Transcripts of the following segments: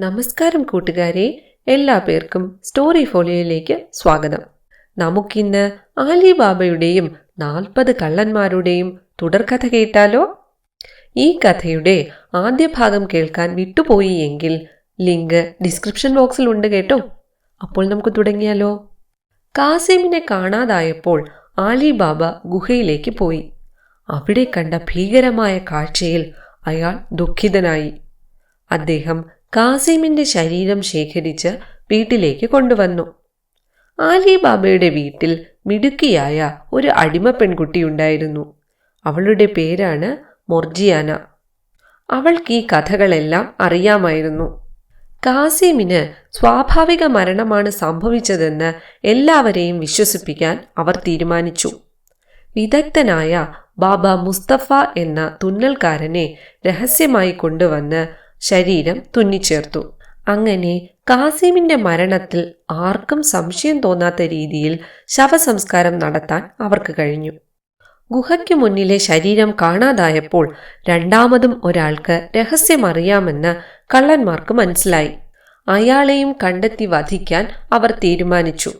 നമസ്കാരം കൂട്ടുകാരെ എല്ലാ പേർക്കും സ്റ്റോറി ഫോളിയോയിലേക്ക് സ്വാഗതം. നമുക്കിന്ന് ആലിബാബയുടെയും നാൽപ്പത് കള്ളന്മാരുടെയും തുടർകഥ കേട്ടാലോ? ഈ കഥയുടെ ആദ്യ ഭാഗം കേൾക്കാൻ വിട്ടുപോയി എങ്കിൽ ലിങ്ക് ഡിസ്ക്രിപ്ഷൻ ബോക്സിൽ ഉണ്ട് കേട്ടോ. അപ്പോൾ നമുക്ക് തുടങ്ങിയാലോ? കാസിമിനെ കാണാതായപ്പോൾ ആലിബാബ ഗുഹയിലേക്ക് പോയി. അവിടെ കണ്ട ഭീകരമായ കാഴ്ചയിൽ അയാൾ ദുഃഖിതനായി. അദ്ദേഹം കാസിമിന്റെ ശരീരം ശേഖരിച്ച് വീട്ടിലേക്ക് കൊണ്ടുവന്നു. ആലിബാബയുടെ വീട്ടിൽ മിടുക്കിയായ ഒരു അടിമ പെൺകുട്ടിയുണ്ടായിരുന്നു അവളുടെ പേരാണ് മൊർജിയാന. അവൾക്ക് ഈ കഥകളെല്ലാം അറിയാമായിരുന്നു. കാസിമിന് സ്വാഭാവിക മരണമാണ് സംഭവിച്ചതെന്ന് എല്ലാവരെയും വിശ്വസിപ്പിക്കാൻ അവർ തീരുമാനിച്ചു. വിദഗ്ധനായ ബാബ മുസ്തഫ എന്ന തുന്നൽക്കാരനെ രഹസ്യമായി കൊണ്ടുവന്ന് ശരീരം തുന്നിച്ചേർത്തു. അങ്ങനെ കാസിമിന്റെ മരണത്തിൽ ആർക്കും സംശയം തോന്നാത്ത രീതിയിൽ ശവസംസ്കാരം നടത്താൻ അവർക്ക് കഴിഞ്ഞു. ഗുഹയ്ക്ക് മുന്നിലെ ശരീരം കാണാതായപ്പോൾ രണ്ടാമതും ഒരാൾക്ക് രഹസ്യമറിയാമെന്ന് കള്ളന്മാർക്ക് മനസ്സിലായി. അയാളെയും കണ്ടെത്തി വധിക്കാൻ അവർ തീരുമാനിച്ചു.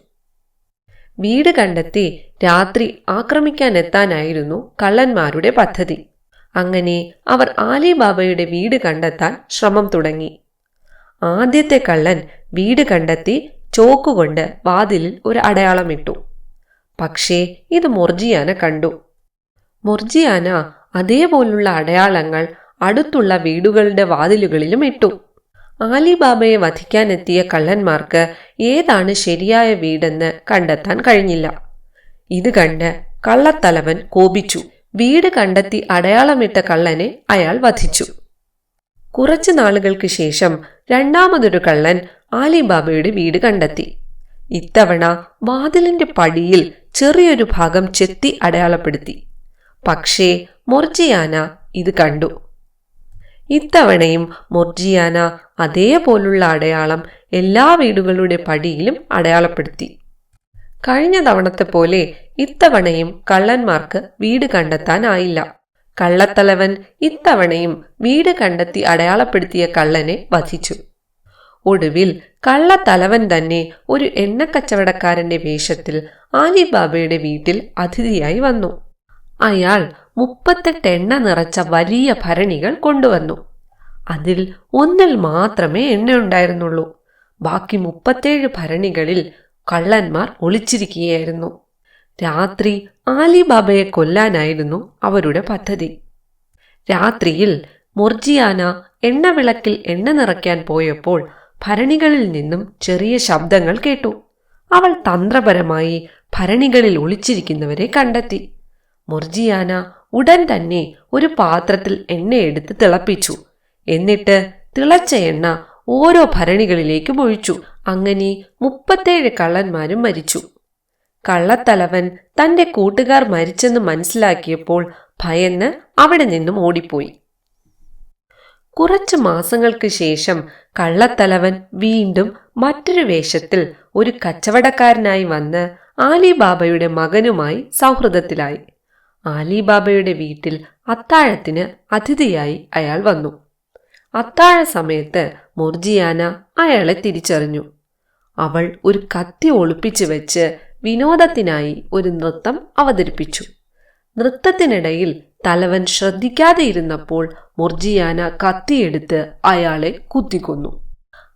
വീട് കണ്ടെത്തി രാത്രി ആക്രമിക്കാനെത്താനായിരുന്നു കള്ളന്മാരുടെ പദ്ധതി. അങ്ങനെ അവർ ആലിബാബയുടെ വീട് കണ്ടെത്താൻ ശ്രമം തുടങ്ങി. ആദ്യത്തെ കള്ളൻ വീട് കണ്ടെത്തി ചോക്കുകൊണ്ട് വാതിലിൽ ഒരു അടയാളമിട്ടു പക്ഷേ ഇത് മൊർജിയാന കണ്ടു. മൊർജിയാന അതേപോലുള്ള അടയാളങ്ങൾ അടുത്തുള്ള വീടുകളുടെ വാതിലുകളിലും ഇട്ടു. ആലിബാബയെ വധിക്കാനെത്തിയ കള്ളന്മാർക്ക് ഏതാണ് ശരിയായ വീടെന്ന് കണ്ടെത്താൻ കഴിഞ്ഞില്ല. ഇത് കണ്ട് കള്ളത്തലവൻ കോപിച്ചു. വീട് കണ്ടെത്തി അടയാളമിട്ട കള്ളനെ അയാൾ വധിച്ചു. കുറച്ചു നാളുകൾക്ക് ശേഷം രണ്ടാമതൊരു കള്ളൻ ആലിബാബയുടെ വീട് കണ്ടെത്തി. ഇത്തവണ വാതിലിന്റെ പടിയിൽ ചെറിയൊരു ഭാഗം ചെത്തി അടയാളപ്പെടുത്തി. പക്ഷേ മൊർജിയാന ഇത് കണ്ടു. ഇത്തവണയും മൊർജിയാന അതേപോലുള്ള അടയാളം എല്ലാ വീടുകളുടെ പടിയിലും അടയാളപ്പെടുത്തി. കഴിഞ്ഞ തവണത്തെ പോലെ ഇത്തവണയും കള്ളന്മാർക്ക് വീട് കണ്ടെത്താനായില്ല. കള്ളത്തലവൻ ഇത്തവണയും വീട് കണ്ടെത്തി അടയാളപ്പെടുത്തിയ കള്ളനെ വധിച്ചു. ഒടുവിൽ കള്ളത്തലവൻ തന്നെ ഒരു എണ്ണക്കച്ചവടക്കാരന്റെ വേഷത്തിൽ ആലിബാബയുടെ വീട്ടിൽ അതിഥിയായി വന്നു. അയാൾ മുപ്പത്തെട്ട് എണ്ണ നിറച്ച വലിയ ഭരണികൾ കൊണ്ടുവന്നു. അതിൽ ഒന്നിൽ മാത്രമേ എണ്ണയുണ്ടായിരുന്നുള്ളൂ. ബാക്കി മുപ്പത്തേഴ് ഭരണികളിൽ കള്ളന്മാർ ഒളിച്ചിരിക്കുകയായിരുന്നു. രാത്രി ആലിബാബയെ കൊല്ലാനായിരുന്നു അവരുടെ പദ്ധതി. രാത്രിയിൽ മൊർജിയാന എണ്ണവിളക്കിൽ എണ്ണ നിറയ്ക്കാൻ പോയപ്പോൾ ഭരണികളിൽ നിന്നും ചെറിയ ശബ്ദങ്ങൾ കേട്ടു. അവൾ തന്ത്രപരമായി ഭരണികളിൽ ഒളിച്ചിരിക്കുന്നവരെ കണ്ടെത്തി. മൊർജിയാന ഉടൻ തന്നെ ഒരു പാത്രത്തിൽ എണ്ണയെടുത്ത് തിളപ്പിച്ചു. എന്നിട്ട് തിളച്ച എണ്ണ ഓരോ ഭരണികളിലേക്കും ഒഴിച്ചു. അങ്ങനെ മുപ്പത്തേഴ് കള്ളന്മാരും മരിച്ചു. കള്ളത്തലവൻ തന്റെ കൂട്ടുകാർ മരിച്ചെന്ന് മനസ്സിലാക്കിയപ്പോൾ ഭയന്ന് അവിടെ നിന്നും ഓടിപ്പോയി. കുറച്ചു മാസങ്ങൾക്ക് ശേഷം കള്ളത്തലവൻ വീണ്ടും മറ്റൊരു വേഷത്തിൽ ഒരു കച്ചവടക്കാരനായി വന്ന് ആലിബാബയുടെ മകനുമായി സൗഹൃദത്തിലായി. ആലിബാബയുടെ വീട്ടിൽ അത്താഴത്തിന് അതിഥിയായി അയാൾ വന്നു. അത്താഴ സമയത്ത് മുർജിയാന അയാളെ തിരിച്ചറിഞ്ഞു. അവൾ ഒരു കത്തി ഒളിപ്പിച്ചു വെച്ച് വിനോദത്തിനായി ഒരു നൃത്തം അവതരിപ്പിച്ചു. നൃത്തത്തിനിടയിൽ തലവൻ ശ്രദ്ധിക്കാതെ ഇരുന്നപ്പോൾ മുർജിയാന കത്തിയെടുത്ത് അയാളെ കുത്തിക്കൊന്നു.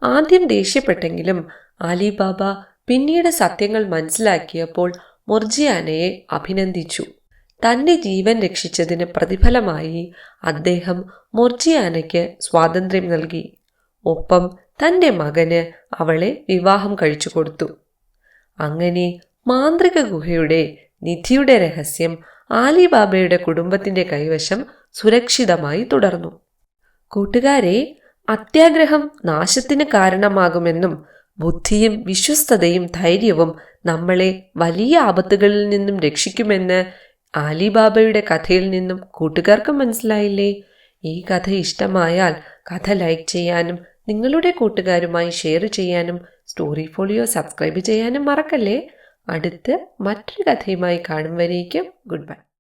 ആദ്യം ദേഷ്യപ്പെട്ടെങ്കിലും അലിബാബ പിന്നീട് സത്യങ്ങൾ മനസ്സിലാക്കിയപ്പോൾ മുർജിയാനയെ അഭിനന്ദിച്ചു. തന്റെ ജീവൻ രക്ഷിച്ചതിന് പ്രതിഫലമായി അദ്ദേഹം മുർജിയാനയ്ക്ക് സ്വാതന്ത്ര്യം നൽകി. ഒപ്പം തന്റെ മകന് അവളെ വിവാഹം കഴിച്ചു കൊടുത്തു. അങ്ങനെ മാന്ത്രിക ഗുഹയുടെ നിധിയുടെ രഹസ്യം ആലിബാബയുടെ കുടുംബത്തിന്റെ കൈവശം സുരക്ഷിതമായി തുടർന്നു. കൂട്ടുകാരെ അത്യാഗ്രഹം നാശത്തിന് കാരണമാകുമെന്നും ബുദ്ധിയും വിശ്വസ്തതയും ധൈര്യവും നമ്മളെ വലിയ ആപത്തുകളിൽ നിന്നും രക്ഷിക്കുമെന്ന് ആലിബാബയുടെ കഥയിൽ നിന്നും കൂട്ടുകാർക്ക് മനസ്സിലായില്ലേ? ഈ കഥ ഇഷ്ടമായാൽ കഥ ലൈക്ക് ചെയ്യാനും നിങ്ങളുടെ കൂട്ടുകാരുമായി ഷെയർ ചെയ്യാനും സ്റ്റോറി ഫോളിയോ സബ്സ്ക്രൈബ് ചെയ്യാനും മറക്കല്ലേ? അടുത്ത് മറ്റൊരു കഥയുമായി കാണും വരേക്കും. Good bye